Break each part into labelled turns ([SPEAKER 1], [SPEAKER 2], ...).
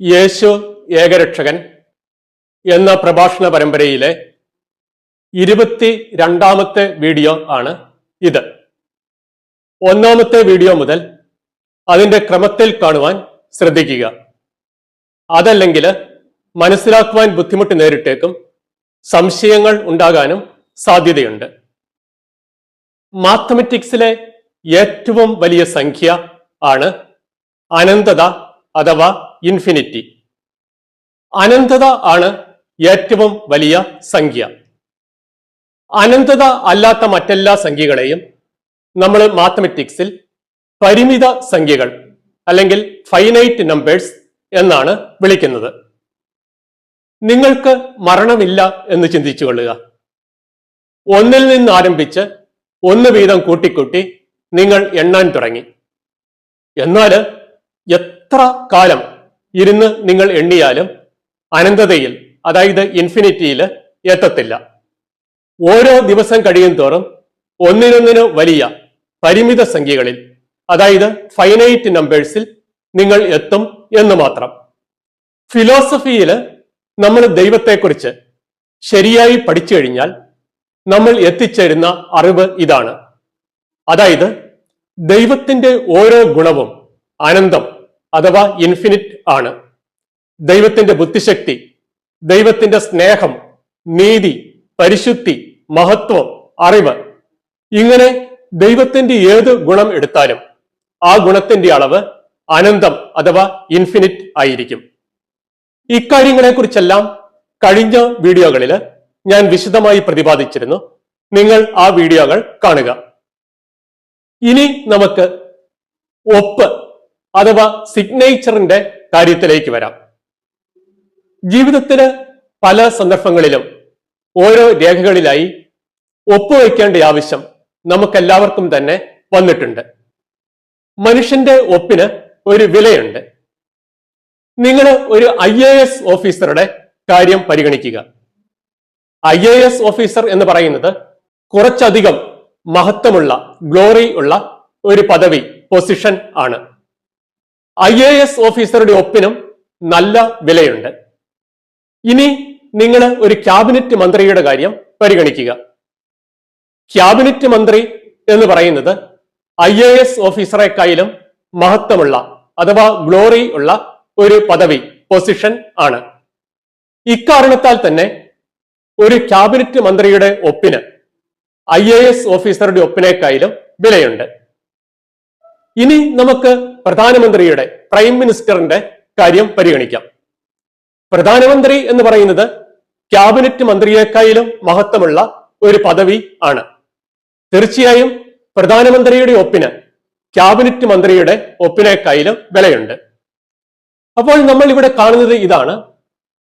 [SPEAKER 1] യേശു ഏകരക്ഷകൻ എന്ന പ്രഭാഷണ പരമ്പരയിലെ ഇരുപത്തി രണ്ടാമത്തെ വീഡിയോ ആണ് ഇത്. ഒന്നാമത്തെ വീഡിയോ മുതൽ അതിന്റെ ക്രമത്തിൽ കാണുവാൻ ശ്രദ്ധിക്കുക. അതല്ലെങ്കിൽ മനസ്സിലാക്കുവാൻ ബുദ്ധിമുട്ട് നേരിട്ടേക്കും സംശയങ്ങൾ ഉണ്ടാകാനും സാധ്യതയുണ്ട്. മാത്തമെറ്റിക്സിലെ ഏറ്റവും വലിയ സംഖ്യ ആണ് അനന്തത അഥവാ ഇൻഫിനിറ്റി അനന്തത ആണ് ഏറ്റവും വലിയ സംഖ്യ. അനന്തത അല്ലാത്ത മറ്റെല്ലാ സംഖ്യകളെയും നമ്മൾ മാത്തമെറ്റിക്സിൽ പരിമിത സംഖ്യകൾ അല്ലെങ്കിൽ ഫൈനൈറ്റ് നമ്പേഴ്സ് എന്നാണ് വിളിക്കുന്നത്. നിങ്ങൾക്ക് മരണമില്ല എന്ന് ചിന്തിച്ചു കൊള്ളുക. ഒന്നിൽ നിന്ന് ആരംഭിച്ച് ഒന്ന് വീതം കൂട്ടിക്കൂട്ടി നിങ്ങൾ എണ്ണാൻ തുടങ്ങി. എന്നാൽ എത്ര കാലം ഇരുന്ന് നിങ്ങൾ എണ്ണിയാലും അനന്തതയിൽ അതായത് ഇൻഫിനിറ്റിയിൽ എത്തത്തില്ല. ഓരോ ദിവസം കഴിയും തോറും ഒന്നിനൊന്നിന് വലിയ പരിമിത സംഖ്യകളിൽ അതായത് ഫൈനൈറ്റ് നമ്പേഴ്സിൽ നിങ്ങൾ എത്തും എന്ന് മാത്രം. ഫിലോസഫിയിൽ നമ്മൾ ദൈവത്തെക്കുറിച്ച് ശരിയായി പഠിച്ചു കഴിഞ്ഞാൽ നമ്മൾ എത്തിച്ചേരുന്ന അറിവ് ഇതാണ്. അതായത് ദൈവത്തിന്റെ ഓരോ ഗുണവും അനന്തം അഥവാ ഇൻഫിനിറ്റ് ആണ്. ദൈവത്തിന്റെ ബുദ്ധിശക്തി ദൈവത്തിന്റെ സ്നേഹം നീതി പരിശുദ്ധി മഹത്വം അറിവ്. ഇങ്ങനെ ദൈവത്തിന്റെ ഏത് ഗുണം എടുത്താലും ആ ഗുണത്തിന്റെ അളവ് അനന്തം അഥവാ ഇൻഫിനിറ്റ് ആയിരിക്കും. ഇക്കാര്യങ്ങളെ കുറിച്ചെല്ലാം കഴിഞ്ഞ വീഡിയോകളിൽ ഞാൻ വിശദമായി പ്രതിപാദിച്ചിരുന്നു. നിങ്ങൾ ആ വീഡിയോകൾ കാണുക. ഇനി നമുക്ക് ഒപ്പ് അഥവാ സിഗ്നേച്ചറിന്റെ കാര്യത്തിലേക്ക് വരാം. ജീവിതത്തിന് പല സന്ദർഭങ്ങളിലും ഓരോ രേഖകളിലായി ഒപ്പുവയ്ക്കേണ്ട ആവശ്യം നമുക്കെല്ലാവർക്കും തന്നെ വന്നിട്ടുണ്ട്. മനുഷ്യന്റെ ഒപ്പിന് ഒരു വിലയുണ്ട്. നിങ്ങൾ ഒരു ഐ എ എസ് ഓഫീസറുടെ കാര്യം പരിഗണിക്കുക. ഐ എ എസ് ഓഫീസർ എന്ന് പറയുന്നത് കുറച്ചധികം മഹത്വമുള്ള ഗ്ലോറി ഉള്ള ഒരു പദവി പൊസിഷൻ ആണ്. ഐ എ എസ് ഓഫീസറുടെ ഒപ്പിനും നല്ല വിലയുണ്ട്. ഇനി നിങ്ങൾ ഒരു ക്യാബിനറ്റ് മന്ത്രിയുടെ കാര്യം പരിഗണിക്കുക. ക്യാബിനറ്റ് മന്ത്രി എന്ന് പറയുന്നത് ഐ എ എസ് ഓഫീസറെക്കായാലും മഹത്വമുള്ള അഥവാ ഗ്ലോറി ഉള്ള ഒരു പദവി പൊസിഷൻ ആണ്. ഇക്കാരണത്താൽ തന്നെ ഒരു ക്യാബിനറ്റ് മന്ത്രിയുടെ ഒപ്പിന് ഐ എ എസ് ഓഫീസറുടെ ഒപ്പിനേക്കായാലും വിലയുണ്ട്. ഇനി നമുക്ക് പ്രധാനമന്ത്രിയുടെ പ്രൈം മിനിസ്റ്ററിന്റെ കാര്യം പരിഗണിക്കാം. പ്രധാനമന്ത്രി എന്ന് പറയുന്നത് ക്യാബിനറ്റ് മന്ത്രിയേക്കായാലും മഹത്വമുള്ള ഒരു പദവി ആണ്. തീർച്ചയായും പ്രധാനമന്ത്രിയുടെ ഒപ്പിന് ക്യാബിനറ്റ് മന്ത്രിയുടെ ഒപ്പിനേക്കായാലും വിലയുണ്ട്. അപ്പോൾ നമ്മൾ ഇവിടെ കാണുന്നത് ഇതാണ്.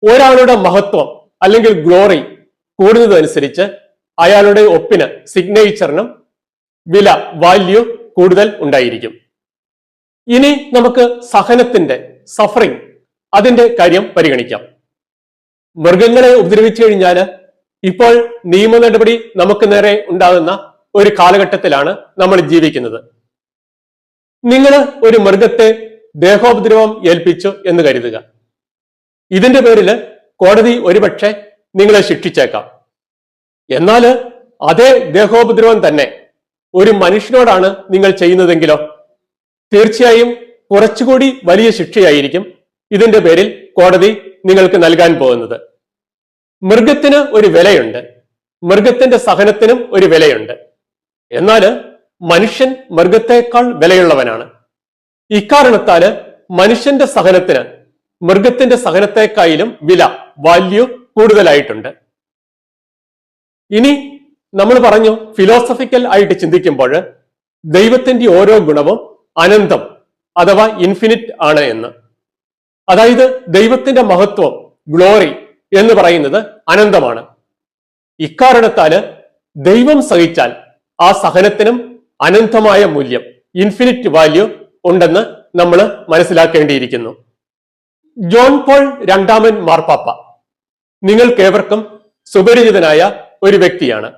[SPEAKER 1] ഒരാളുടെ മഹത്വം അല്ലെങ്കിൽ ഗ്ലോറി കൂടുന്നതനുസരിച്ച് അയാളുടെ ഒപ്പിന് സിഗ്നേച്ചറിനും വില വാല്യൂ കൂടുതൽ ഉണ്ടായിരിക്കും. ഇനി നമുക്ക് സഹനത്തിന്റെ സഫറിങ് അതിന്റെ കാര്യം പരിഗണിക്കാം. മൃഗങ്ങളെ ഉപദ്രവിച്ചു കഴിഞ്ഞാൽ ഇപ്പോൾ നിയമ നടപടി നമുക്ക് നേരെ ഉണ്ടാകുന്ന ഒരു കാലഘട്ടത്തിലാണ് നമ്മൾ ജീവിക്കുന്നത്. നിങ്ങൾ ഒരു മൃഗത്തെ ദേഹോപദ്രവം ഏൽപ്പിച്ചു എന്ന് കരുതുക. ഇതിന്റെ പേരിൽ കോടതി ഒരുപക്ഷെ നിങ്ങളെ ശിക്ഷിച്ചേക്കാം. എന്നാൽ അതേ ദേഹോപദ്രവം തന്നെ ഒരു മനുഷ്യനോടാണ് നിങ്ങൾ ചെയ്യുന്നതെങ്കിലോ? തീർച്ചയായും കുറച്ചുകൂടി വലിയ ശിക്ഷയായിരിക്കും ഇതിന്റെ പേരിൽ കോടതി നിങ്ങൾക്ക് നൽകാൻ പോകുന്നത്. മൃഗത്തിന് ഒരു വിലയുണ്ട്. മൃഗത്തിന്റെ സഹനത്തിനും ഒരു വിലയുണ്ട്. എന്നാൽ മനുഷ്യൻ മൃഗത്തെക്കാൾ വിലയുള്ളവനാണ്. ഇക്കാരണത്താൽ മനുഷ്യന്റെ സഹനത്തിന് മൃഗത്തിന്റെ സഹനത്തെക്കായാലും വില വാല്യൂ കൂടുതലായിട്ടുണ്ട്. ഇനി നമ്മൾ പറഞ്ഞു ഫിലോസഫിക്കൽ ആയിട്ട് ചിന്തിക്കുമ്പോൾ ദൈവത്തിന്റെ ഓരോ ഗുണവും അനന്തം അഥവാ ഇൻഫിനിറ്റ് ആണ് എന്ന്. അതായത് ദൈവത്തിന്റെ മഹത്വം ഗ്ലോറി എന്ന് പറയുന്നത് അനന്തമാണ്. ഇക്കാരണത്താൽ ദൈവം സഹിച്ചാൽ ആ സഹനത്തിനും അനന്തമായ മൂല്യം ഇൻഫിനിറ്റ് വാല്യൂ ഉണ്ടെന്ന് നമ്മൾ മനസ്സിലാക്കേണ്ടിയിരിക്കുന്നു. ജോൺ പോൾ രണ്ടാമൻ മാർപ്പാപ്പ നിങ്ങൾക്കേവർക്കും സുപരിചിതനായ ഒരു വ്യക്തിയാണ്.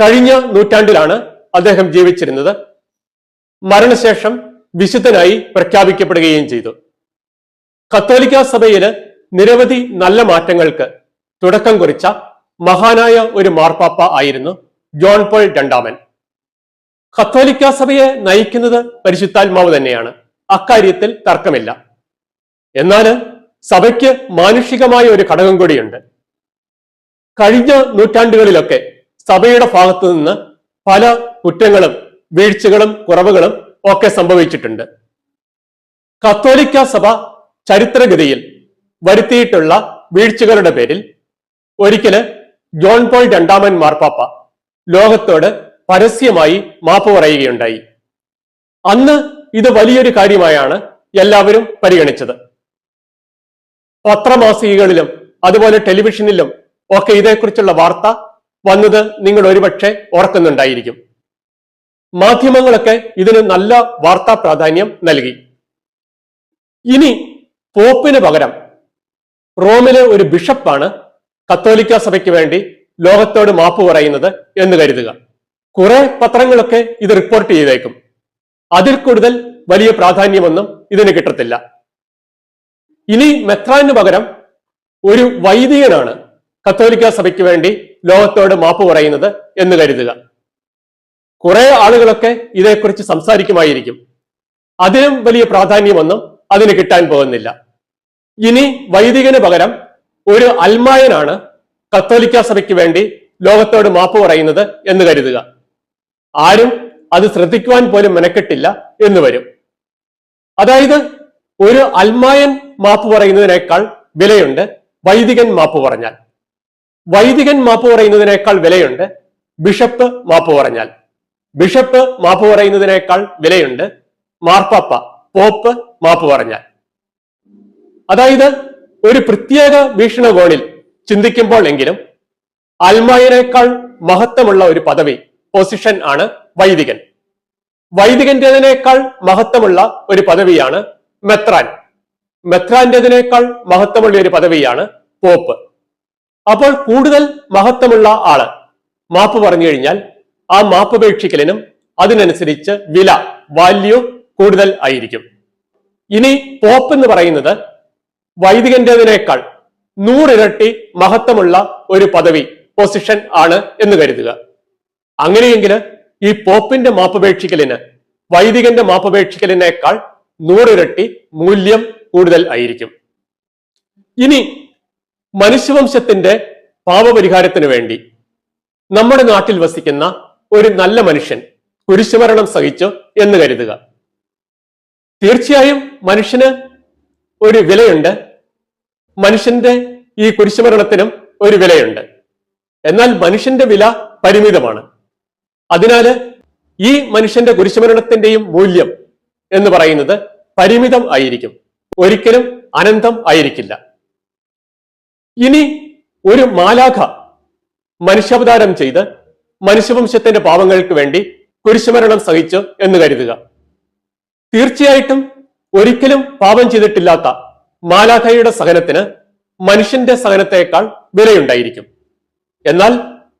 [SPEAKER 1] കഴിഞ്ഞ നൂറ്റാണ്ടിലാണ് അദ്ദേഹം ജീവിച്ചിരുന്നത്. മരണശേഷം വിശുദ്ധനായി പ്രഖ്യാപിക്കപ്പെടുകയും ചെയ്തു. കത്തോലിക്ക സഭയിൽ നിരവധി നല്ല മാറ്റങ്ങൾക്ക് തുടക്കം കുറിച്ച മഹാനായ ഒരു മാർപ്പാപ്പ ആയിരുന്നു ജോൺ പോൾ രണ്ടാമൻ. കത്തോലിക്ക സഭയെ നയിക്കുന്നത് പരിശുദ്ധാത്മാവ് തന്നെയാണ്. അക്കാര്യത്തിൽ തർക്കമില്ല. എന്നാൽ സഭയ്ക്ക് മാനുഷികമായ ഒരു ഘടകം കൂടിയുണ്ട്. കഴിഞ്ഞ നൂറ്റാണ്ടുകളിലൊക്കെ സഭയുടെ ഭാഗത്തു നിന്ന് പല കുറ്റങ്ങളും വീഴ്ചകളും കുറവുകളും ഒക്കെ സംഭവിച്ചിട്ടുണ്ട്. കത്തോലിക്ക സഭ ചരിത്രഗതിയിൽ വരുത്തിയിട്ടുള്ള വീഴ്ചകളുടെ പേരിൽ ഒരിക്കൽ ജോൺ പോൾ രണ്ടാമൻ മാർപ്പാപ്പ ലോകത്തോട് പരസ്യമായി മാപ്പ് പറയുകയുണ്ടായി. അന്ന് ഇത് വലിയൊരു കാര്യമായാണ് എല്ലാവരും പരിഗണിച്ചത്. പത്രമാസികകളിലും അതുപോലെ ടെലിവിഷനിലും ഒക്കെ ഇതേക്കുറിച്ചുള്ള വാർത്ത വന്നത് നിങ്ങൾ ഒരുപക്ഷെ ഓർക്കുന്നുണ്ടായിരിക്കും. മാധ്യമങ്ങളൊക്കെ ഇതിന് നല്ല വാർത്താ പ്രാധാന്യം നൽകി. ഇനി പോപ്പിന് പകരം റോമിലെ ഒരു ബിഷപ്പാണ് കത്തോലിക്ക സഭയ്ക്ക് വേണ്ടി ലോകത്തോട് മാപ്പ് പറയുന്നത് എന്ന് കരുതുക. കുറെ പത്രങ്ങളൊക്കെ ഇത് റിപ്പോർട്ട് ചെയ്തേക്കും. അതിൽ കൂടുതൽ വലിയ പ്രാധാന്യമൊന്നും ഇതിന് കിട്ടത്തില്ല. ഇനി മെത്രാന് പകരം ഒരു വൈദികനാണ് കത്തോലിക്ക സഭയ്ക്ക് വേണ്ടി ലോകത്തോട് മാപ്പ് പറയുന്നത് എന്ന് കരുതുക. കുറെ ആളുകളൊക്കെ ഇതേക്കുറിച്ച് സംസാരിക്കുമായിരിക്കും. അതിനും വലിയ പ്രാധാന്യമൊന്നും അതിന് കിട്ടാൻ പോകുന്നില്ല. ഇനി വൈദികന് പകരം ഒരു അൽമായനാണ് കത്തോലിക്ക സഭയ്ക്ക് വേണ്ടി ലോകത്തോട് മാപ്പ് പറയുന്നത് എന്ന് കരുതുക. ആരും അത് ശ്രദ്ധിക്കുവാൻ പോലും മെനക്കെട്ടില്ല എന്ന് വരും. അതായത് ഒരു അൽമായൻ മാപ്പ് പറയുന്നതിനേക്കാൾ വിലയുണ്ട് വൈദികൻ മാപ്പ് പറഞ്ഞാൽ. വൈദികൻ മാപ്പ് പറയുന്നതിനേക്കാൾ വിലയുണ്ട്. ബിഷപ്പ് മാപ്പ് പറഞ്ഞാൽ. ബിഷപ്പ് മാപ്പ് പറയുന്നതിനേക്കാൾ വിലയുണ്ട്. മാർപ്പാപ്പ പോപ്പ് മാപ്പ് പറഞ്ഞാൽ. അതായത് ഒരു പ്രത്യേക വീക്ഷണകോണിൽ ചിന്തിക്കുമ്പോൾ എങ്കിലും അൽമായനേക്കാൾ മഹത്വമുള്ള ഒരു പദവി പൊസിഷൻ ആണ് വൈദികൻ. വൈദികന്റേതിനേക്കാൾ മഹത്വമുള്ള ഒരു പദവിയാണ് മെത്രാൻ. മെത്രാന്റേതിനേക്കാൾ മഹത്വമുള്ള ഒരു പദവിയാണ് പോപ്പ്. അപ്പോൾ കൂടുതൽ മഹത്വമുള്ള ആൾ. മാപ്പ് പറഞ്ഞു കഴിഞ്ഞാൽ ആ മാപ്പ് മാപ്പപേക്ഷിക്കലിനും അതിനനുസരിച്ച് വില വാല്യൂ കൂടുതൽ ആയിരിക്കും. ഇനി പോപ്പ് എന്ന് പറയുന്നത് വൈദികന്റേതിനേക്കാൾ നൂറിരട്ടി മഹത്വമുള്ള ഒരു പദവി പൊസിഷൻ ആണ് എന്ന് കരുതുക. അങ്ങനെയെങ്കിൽ ഈ പോപ്പിന്റെ മാപ്പപേക്ഷിക്കലിന് വൈദികന്റെ മാപ്പപേക്ഷിക്കലിനേക്കാൾ നൂറിരട്ടി മൂല്യം കൂടുതൽ ആയിരിക്കും. ഇനി മനുഷ്യവംശത്തിന്റെ പാപപരിഹാരത്തിന് വേണ്ടി നമ്മുടെ നാട്ടിൽ വസിക്കുന്ന ഒരു നല്ല മനുഷ്യൻ കുരിശുമരണം സഹിച്ചു എന്ന് കരുതുക. തീർച്ചയായും മനുഷ്യന് ഒരു വിലയുണ്ട്. മനുഷ്യന്റെ ഈ കുരിശുമരണത്തിനും ഒരു വിലയുണ്ട്. എന്നാൽ മനുഷ്യന്റെ വില പരിമിതമാണ്. അതിനാൽ ഈ മനുഷ്യന്റെ കുരിശുമരണത്തിന്റെയും മൂല്യം എന്ന് പറയുന്നത് പരിമിതം ആയിരിക്കും. ഒരിക്കലും അനന്തം ആയിരിക്കില്ല. ഇനി ഒരു മാലാഖ മനുഷ്യാവതാരം ചെയ്ത് മനുഷ്യവംശത്തിന്റെ പാവങ്ങൾക്ക് വേണ്ടി കുരിശുമരണം സഹിച്ചു എന്ന് കരുതുക. തീർച്ചയായിട്ടും ഒരിക്കലും പാപം ചെയ്തിട്ടില്ലാത്ത മാലാഖയുടെ സഹനത്തിന് മനുഷ്യന്റെ സഹനത്തേക്കാൾ വിലയുണ്ടായിരിക്കും. എന്നാൽ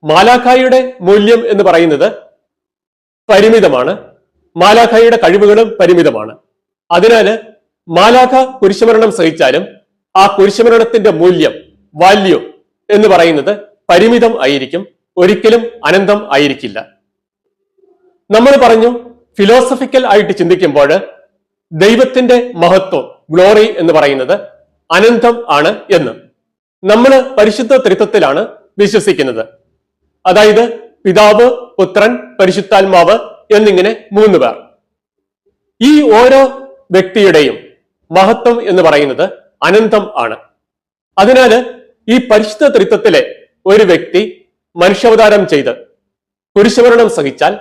[SPEAKER 1] മാലാഖായുടെ മൂല്യം എന്ന് പറയുന്നത് പരിമിതമാണ്. മാലാഖായുടെ കഴിവുകളും പരിമിതമാണ്. അതിനാല് മാലാഖ കുരിശുമരണം സഹിച്ചാലും ആ കുരിശുമരണത്തിന്റെ മൂല്യം വാല്യൂ എന്ന് പറയുന്നത് പരിമിതം ആയിരിക്കും ഒരിക്കലും അനന്തം ആയിരിക്കില്ല. നമ്മൾ പറഞ്ഞു ഫിലോസഫിക്കൽ ആയിട്ട് ചിന്തിക്കുമ്പോൾ ദൈവത്തിന്റെ മഹത്വം ഗ്ലോറി എന്ന് പറയുന്നത് അനന്തം ആണ് എന്ന്. നമ്മൾ പരിശുദ്ധ ത്രിത്വത്തിലാണ് വിശ്വസിക്കുന്നത്. അതായത് പിതാവ് പുത്രൻ പരിശുദ്ധാത്മാവ് എന്നിങ്ങനെ മൂന്ന് പേർ. ഈ ഓരോ വ്യക്തിയുടെയും മഹത്വം എന്ന് പറയുന്നത് അനന്തം ആണ്. അതിനാല് ഈ പരിശുദ്ധ ത്രിത്വത്തിലെ ഒരു വ്യക്തി മനുഷ്യാവതാരം ചെയ്ത് കുരിശുമരണം സഹിച്ചാൽ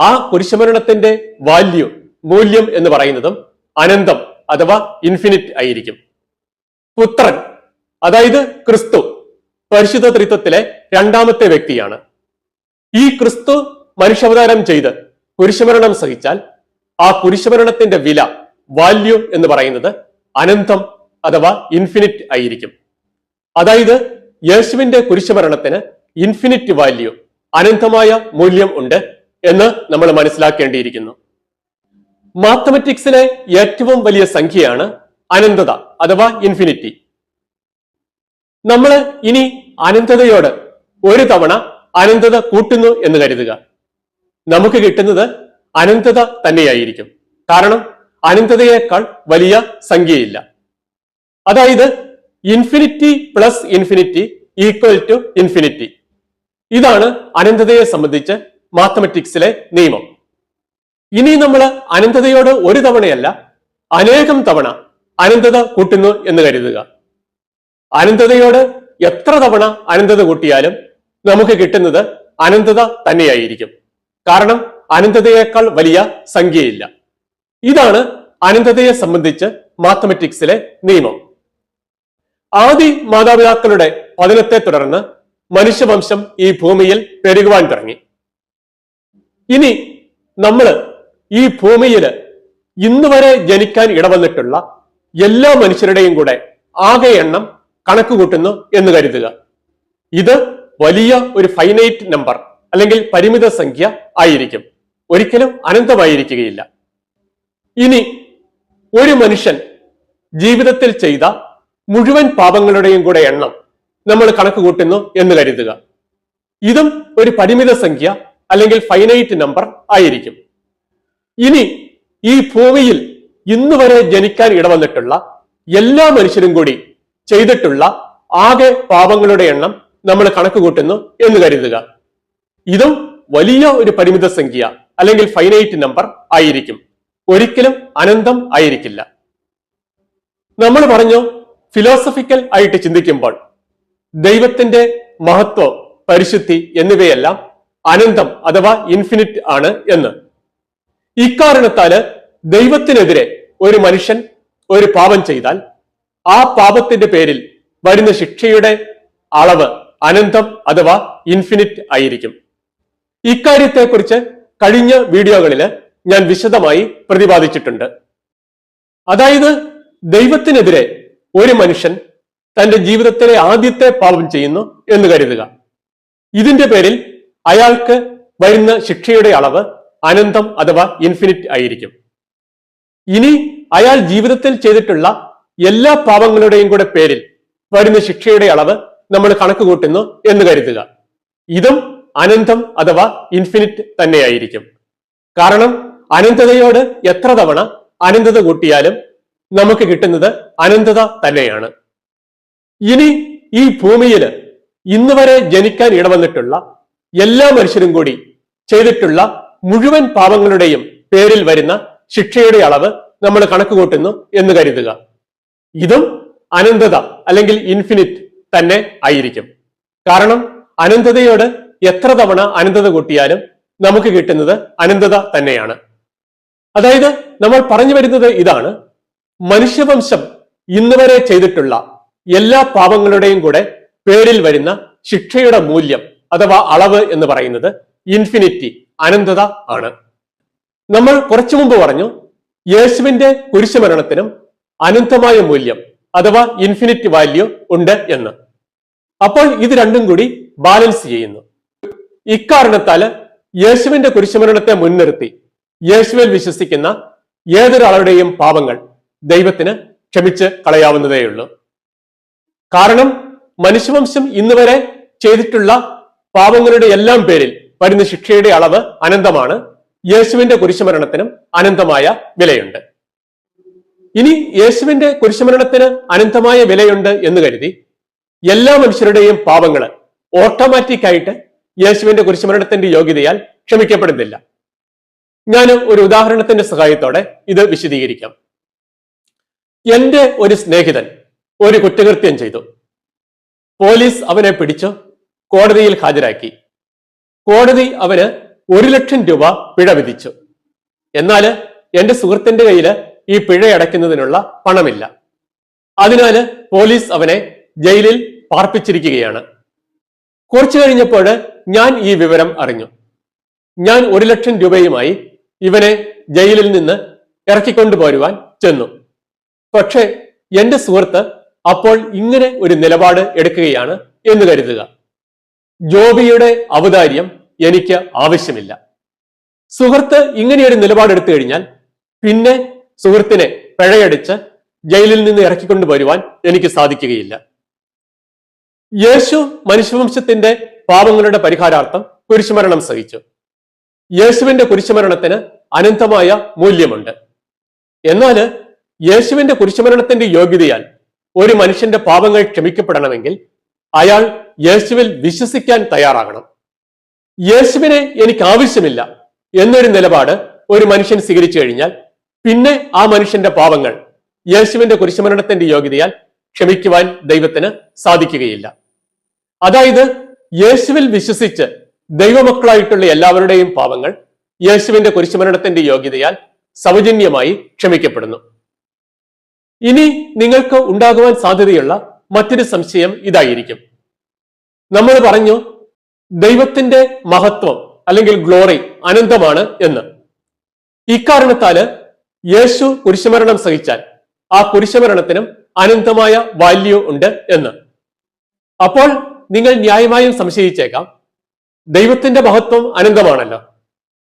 [SPEAKER 1] ആ കുരിശുമരണത്തിന്റെ വാല്യൂ മൂല്യം എന്ന് പറയുന്നതും അനന്തം അഥവാ ഇൻഫിനിറ്റ് ആയിരിക്കും. പുത്രൻ അതായത് ക്രിസ്തു പരിശുദ്ധ ത്രിത്വത്തിലെ രണ്ടാമത്തെ വ്യക്തിയാണ്. ഈ ക്രിസ്തു മനുഷ്യാവതാരം ചെയ്ത് കുരിശുമരണം സഹിച്ചാൽ ആ കുരിശുമരണത്തിന്റെ വില വാല്യൂ എന്ന് പറയുന്നത് അനന്തം അഥവാ ഇൻഫിനിറ്റ് ആയിരിക്കും. അതായത് യേശുവിന്റെ കുരിശുമരണത്തിന് ഇൻഫിനിറ്റ് വാല്യൂ അനന്തമായ മൂല്യം ഉണ്ട് എന്ന് നമ്മൾ മനസ്സിലാക്കേണ്ടിയിരിക്കുന്നു. മാത്തമെറ്റിക്സിലെ ഏറ്റവും വലിയ സംഖ്യയാണ് അനന്തത അഥവാ ഇൻഫിനിറ്റി നമ്മൾ ഇനി അനന്തതയോട് ഒരു തവണ അനന്തത കൂട്ടുന്നു എന്ന് കരുതുക. നമുക്ക് കിട്ടുന്നത് അനന്തത തന്നെയായിരിക്കും. കാരണം അനന്തതയേക്കാൾ വലിയ സംഖ്യയില്ല. അതായത് infinity plus infinity equal to infinity. ഇതാണ് അനന്തതയെ സംബന്ധിച്ച് മാത്തമെറ്റിക്സിലെ നിയമം. ഇനി നമ്മൾ അനന്തതയോട് ഒരു തവണയല്ല അനേകം തവണ അനന്തത കൂട്ടുന്നു എന്ന് കരുതുക. അനന്തതയോട് എത്ര തവണ അനന്തത കൂട്ടിയാലും നമുക്ക് കിട്ടുന്നത് അനന്തത തന്നെയായിരിക്കും. കാരണം അനന്തതയേക്കാൾ വലിയ സംഖ്യയില്ല. ഇതാണ് അനന്തതയെ സംബന്ധിച്ച് മാത്തമെറ്റിക്സിലെ നിയമം. ആദി മാതാപിതാക്കളുടെ പതനത്തെ തുടർന്ന് മനുഷ്യവംശം ഈ ഭൂമിയിൽ പെരുകുവാൻ തുടങ്ങി. ഇനി നമ്മൾ ഈ ഭൂമിയിൽ ഇന്ന് വരെ ജനിക്കാൻ ഇടവന്നിട്ടുള്ള എല്ലാ മനുഷ്യരുടെയും കൂടെ ആകെ എണ്ണം കണക്ക് കൂട്ടുന്നു എന്ന് കരുതുക. ഇത് വലിയ ഒരു ഫൈനൈറ്റ് നമ്പർ അല്ലെങ്കിൽ പരിമിത സംഖ്യ ആയിരിക്കും. ഒരിക്കലും അനന്തമായിരിക്കുകയില്ല. ഇനി ഒരു മനുഷ്യൻ ജീവിതത്തിൽ ചെയ്ത മുഴുവൻ പാപങ്ങളുടെയും കൂടെ എണ്ണം നമ്മൾ കണക്ക് കൂട്ടുന്നു എന്ന് കരുതുക. ഇതും ഒരു പരിമിത സംഖ്യ അല്ലെങ്കിൽ ഫൈനൈറ്റ് നമ്പർ ആയിരിക്കും. ഇനി ഈ ഭൂമിയിൽ ഇന്ന് വരെ ജനിക്കാൻ ഇടവന്നിട്ടുള്ള എല്ലാ മനുഷ്യരും കൂടി ചെയ്തിട്ടുള്ള ആകെ പാപങ്ങളുടെ എണ്ണം നമ്മൾ കണക്ക് കൂട്ടുന്നു എന്ന് കരുതുക. ഇതും വലിയ ഒരു പരിമിത സംഖ്യ അല്ലെങ്കിൽ ഫൈനൈറ്റ് നമ്പർ ആയിരിക്കും. ഒരിക്കലും അനന്തം ആയിരിക്കില്ല. നമ്മൾ പറഞ്ഞു ഫിലോസഫിക്കൽ ആയിട്ട് ചിന്തിക്കുമ്പോൾ ദൈവത്തിന്റെ മഹത്വം പരിശുദ്ധി എന്നിവയെല്ലാം അനന്തം അഥവാ ഇൻഫിനിറ്റ് ആണ് എന്ന്. ഇക്കാരണത്താൽ ദൈവത്തിനെതിരെ ഒരു മനുഷ്യൻ ഒരു പാപം ചെയ്താൽ ആ പാപത്തിന്റെ പേരിൽ വരുന്ന ശിക്ഷയുടെ അളവ് അനന്തം അഥവാ ഇൻഫിനിറ്റ് ആയിരിക്കും. ഇക്കാര്യത്തെക്കുറിച്ച് കഴിഞ്ഞ വീഡിയോകളിൽ ഞാൻ വിശദമായി പ്രതിപാദിച്ചിട്ടുണ്ട്. അതായത് ദൈവത്തിനെതിരെ ഒരു മനുഷ്യൻ തന്റെ ജീവിതത്തിലെ ആദ്യത്തെ പാപം ചെയ്യുന്നു എന്ന് കരുതുക. ഇതിന്റെ പേരിൽ അയാൾക്ക് വരുന്ന ശിക്ഷയുടെ അളവ് അനന്തം അഥവാ ഇൻഫിനിറ്റ് ആയിരിക്കും. ഇനി അയാൾ ജീവിതത്തിൽ ചെയ്തിട്ടുള്ള എല്ലാ പാപങ്ങളുടെയും കൂടെ പേരിൽ വരുന്ന ശിക്ഷയുടെ അളവ് നമ്മൾ കണക്ക് കൂട്ടുന്നു എന്ന് കരുതുക. ഇതും അനന്തം അഥവാ ഇൻഫിനിറ്റ് തന്നെയായിരിക്കും. കാരണം അനന്തതയോട് എത്ര തവണ അനന്തത കൂട്ടിയാലും നമുക്ക് കിട്ടുന്നത് അനന്തത തന്നെയാണ്. ഇനി ഈ ഭൂമിയിൽ ഇന്ന് വരെ ജനിക്കാൻ ഇടവന്നിട്ടുള്ള എല്ലാ മനുഷ്യരും കൂടി ചെയ്തിട്ടുള്ള മുഴുവൻ പാപങ്ങളുടെയും പേരിൽ വരുന്ന ശിക്ഷയുടെ അളവ് നമ്മൾ കണക്ക് കൂട്ടുന്നു എന്ന് കരുതുക. ഇതും അനന്തത അല്ലെങ്കിൽ ഇൻഫിനിറ്റ് തന്നെ ആയിരിക്കും. കാരണം അനന്തതയോട് എത്ര തവണ അനന്തത കൂട്ടിയാലും നമുക്ക് കിട്ടുന്നത് അനന്തത തന്നെയാണ്. അതായത് നമ്മൾ പറഞ്ഞു വരുന്നത് ഇതാണ്. മനുഷ്യവംശം ഇന്ന് വരെ ചെയ്തിട്ടുള്ള എല്ലാ പാപങ്ങളുടെയും കൂടെ പേരിൽ വരുന്ന ശിക്ഷയുടെ മൂല്യം അഥവാ അളവ് എന്ന് പറയുന്നത് ഇൻഫിനിറ്റി അനന്തത ആണ്. നമ്മൾ കുറച്ചു മുമ്പ് പറഞ്ഞു യേശുവിന്റെ കുരിശുമരണത്തിനും അനന്തമായ മൂല്യം അഥവാ ഇൻഫിനിറ്റ് വാല്യൂ ഉണ്ട് എന്ന്. അപ്പോൾ ഇത് രണ്ടും കൂടി ബാലൻസ് ചെയ്യുന്നു. ഇക്കാരണത്താൽ യേശുവിന്റെ കുരിശുമരണത്തെ മുൻനിർത്തി യേശുവിൽ വിശ്വസിക്കുന്ന ഏതൊരാളുടെയും പാപങ്ങൾ ദൈവത്തിന് ക്ഷമിച്ച് കളയാവുന്നതേയുള്ളൂ. കാരണം മനുഷ്യവംശം ഇന്ന് വരെ ചെയ്തിട്ടുള്ള പാപങ്ങളുടെ എല്ലാം പേരിൽ വരുന്ന ശിക്ഷയുടെ അളവ് അനന്തമാണ്. യേശുവിന്റെ കുരിശുമരണത്തിനും അനന്തമായ വിലയുണ്ട്. ഇനി യേശുവിന്റെ കുരിശുമരണത്തിന് അനന്തമായ വിലയുണ്ട് എന്ന് കരുതി എല്ലാ മനുഷ്യരുടെയും പാപങ്ങൾ ഓട്ടോമാറ്റിക് ആയിട്ട് യേശുവിന്റെ കുരിശുമരണത്തിന്റെ യോഗ്യതയാൽ ക്ഷമിക്കപ്പെടുന്നില്ല. ഞാൻ ഒരു ഉദാഹരണത്തിന്റെ സഹായത്തോടെ ഇത് വിശദീകരിക്കാം. എന്റെ ഒരു സ്നേഹിതൻ ഒരു കുറ്റകൃത്യം ചെയ്തു. പോലീസ് അവനെ പിടിച്ചു കോടതിയിൽ ഹാജരാക്കി. കോടതി അവന് ഒരു ലക്ഷം രൂപ പിഴ വിധിച്ചു. എന്നാൽ എന്റെ സുഹൃത്തിന്റെ കയ്യിൽ ഈ പിഴ അടയ്ക്കുന്നതിനുള്ള പണമില്ല. അതിനാല് പോലീസ് അവനെ ജയിലിൽ പാർപ്പിച്ചിരിക്കുകയാണ്. കുറച്ചു കഴിഞ്ഞപ്പോൾ ഞാൻ ഈ വിവരം അറിഞ്ഞു. ഞാൻ ഒരു ലക്ഷം രൂപയുമായി ഇവനെ ജയിലിൽ നിന്ന് ഇറക്കിക്കൊണ്ടുപോരുവാൻ ചെന്നു. പക്ഷേ എന്റെ സുഹൃത്ത് അപ്പോൾ ഇങ്ങനെ ഒരു നിലപാട് എടുക്കുകയാണ് എന്ന് കരുതുക. ജോബിയുടെ ഔദാര്യം എനിക്ക് ആവശ്യമില്ല. സുഹൃത്ത് ഇങ്ങനെയൊരു നിലപാടെടുത്തു കഴിഞ്ഞാൽ പിന്നെ സുഹൃത്തിനെ പിഴയടിച്ച് ജയിലിൽ നിന്ന് ഇറക്കിക്കൊണ്ടു വരുവാൻ എനിക്ക് സാധിക്കുകയില്ല. യേശു മനുഷ്യവംശത്തിന്റെ പാപങ്ങളുടെ പരിഹാരാർത്ഥം കുരിശുമരണം സഹിച്ചു. യേശുവിന്റെ കുരിശുമരണത്തിന് അനന്തമായ മൂല്യമുണ്ട്. എന്നാൽ യേശുവിന്റെ കുരിശുമരണത്തിന്റെ യോഗ്യതയാൽ ഒരു മനുഷ്യന്റെ പാപങ്ങൾ ക്ഷമിക്കപ്പെടണമെങ്കിൽ അയാൾ യേശുവിൽ വിശ്വസിക്കാൻ തയ്യാറാകണം. യേശുവിനെ എനിക്ക് ആവശ്യമില്ല എന്നൊരു നിലപാട് ഒരു മനുഷ്യൻ സ്വീകരിച്ചു കഴിഞ്ഞാൽ പിന്നെ ആ മനുഷ്യന്റെ പാപങ്ങൾ യേശുവിന്റെ കുരിശുമരണത്തിന്റെ യോഗ്യതയാൽ ക്ഷമിക്കുവാൻ ദൈവത്തിന് സാധിക്കുകയില്ല. അതായത് യേശുവിൽ വിശ്വസിച്ച് ദൈവമക്കളായിട്ടുള്ള എല്ലാവരുടെയും പാപങ്ങൾ യേശുവിന്റെ കുരിശുമരണത്തിന്റെ യോഗ്യതയാൽ സൗജന്യമായി ക്ഷമിക്കപ്പെടുന്നു. ഇനി നിങ്ങൾക്ക് ഉണ്ടാകുവാൻ സാധ്യതയുള്ള മറ്റൊരു സംശയം ഇതായിരിക്കും. നമ്മൾ പറഞ്ഞു ദൈവത്തിന്റെ മഹത്വം അല്ലെങ്കിൽ ഗ്ലോറി അനന്തമാണ് എന്ന്. ഇക്കാരണത്താൽ യേശു കുരിശുമരണം സഹിച്ചാൽ ആ കുരിശുമരണത്തിനും അനന്തമായ വാല്യൂ ഉണ്ട് എന്ന്. അപ്പോൾ നിങ്ങൾ ന്യായമായും സംശയിച്ചേക്കാം ദൈവത്തിന്റെ മഹത്വം അനന്തമാണല്ലോ.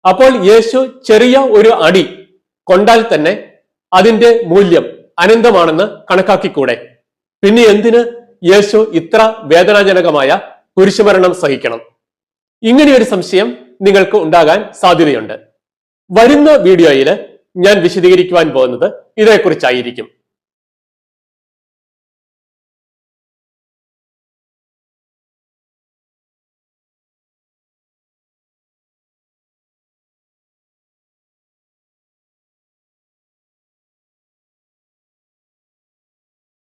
[SPEAKER 1] അപ്പോൾ യേശു ചെറിയ ഒരു അടി കൊണ്ടാൽ തന്നെ അതിന്റെ മൂല്യം അനന്തമാണെന്ന് കണക്കാക്കിക്കൂടെ? പിന്നെ എന്തിന് യേശു ഇത്ര വേദനാജനകമായ കുരിശുമരണം സഹിക്കണം? ഇങ്ങനെയൊരു സംശയം നിങ്ങൾക്ക് ഉണ്ടാകാൻ സാധ്യതയുണ്ട്. വരുന്ന വീഡിയോയിൽ ഞാൻ വിശദീകരിക്കുവാൻ പോകുന്നത് ഇതേക്കുറിച്ചായിരിക്കും.